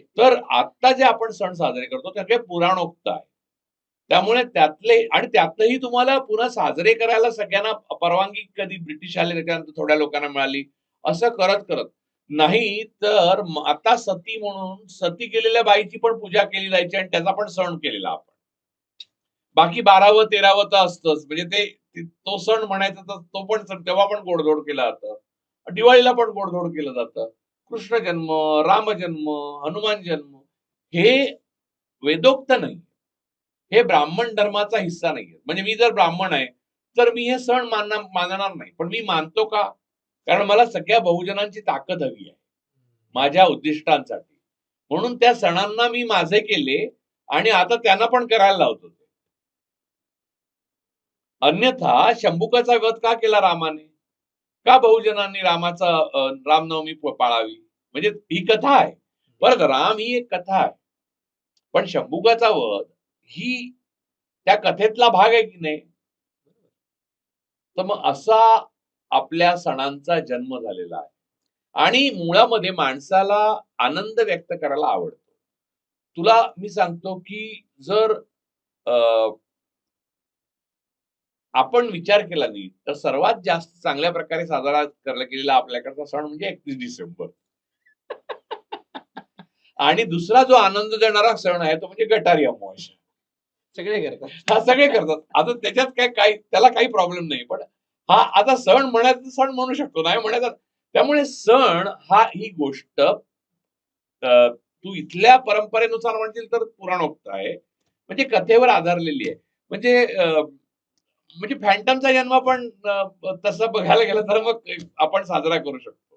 तर आता जे आपण सण साजरे करतो ते सगळे पुराणोक्त आहे. त्यामुळे त्यातले आणि त्यातही तुम्हाला पुन्हा साजरे करायला सगळ्यांना परवानगी कधी ब्रिटिश आले त्याच्यानंतर थोड्या लोकांना मिळाली असं करत करत. नाही तर आता सती म्हणून सती केलेल्या बाईची पण पूजा केली जायची आणि त्याचा पण सण केलेला आपण. बाकी बारावं तेरावं तर असतंच. म्हणजे ते ते- तो सण म्हणायचा तर तो पण सण तेव्हा पण गोडधोड केला जातं. दिवाळीला पण गोडधोड केलं जातं. कृष्ण जन्म रामजन्म हनुमान जन्म हे वेदोक्त नाही हे ब्राह्मण धर्माचा हिस्सा नाहीये. म्हणजे मी जर ब्राह्मण आहे तर मी हे सण मानना मानणार नाही. पण मी मानतो का? कारण मला सगळ्या बहुजनांची ताकद हवी आहे. माझ्या उद्दिष्टांसाठी. म्हणून त्या सणांना मी माझे केले आणि आता त्यांना पण करायला लावतो ते. अन्यथा शंभुकाचा वध का केला रामाने? का बहुजनांनी रामाचा रामनवमी पाळावी? म्हणजे ही कथा आहे. बरं राम ही एक कथा आहे. पण शंभुकाचा वध ही त्या कथेतला भाग आहे की नाही? तर मग असा आपल्या सणांचा जन्म झालेला आहे. आणि मुळामध्ये माणसाला आनंद व्यक्त करायला आवडतो. तुला मी सांगतो की जर अं, आपण विचार केला नीट तर सर्वात जास्त चांगल्या प्रकारे साजरा करला गेलेला आपल्याकडचा सण म्हणजे एकतीस डिसेंबर. आणि दुसरा जो आनंद देणारा सण आहे तो म्हणजे गटारी अमावस्या. सगळे करतात. हा सगळे करतात. आता त्याच्यात काय काही त्याला काही प्रॉब्लेम नाही पण हा आता सण म्हणायचा सण म्हणू शकतो नाही म्हणायचा त्यामुळे सण हा ही गोष्ट तू इथल्या परंपरेनुसार म्हणशील तर पुराणोक्त आहे. म्हणजे कथेवर आधारलेली आहे. म्हणजे म्हणजे फॅन्टमचा जन्म पण तसं बघायला गेलं तर मग आपण साजरा करू शकतो.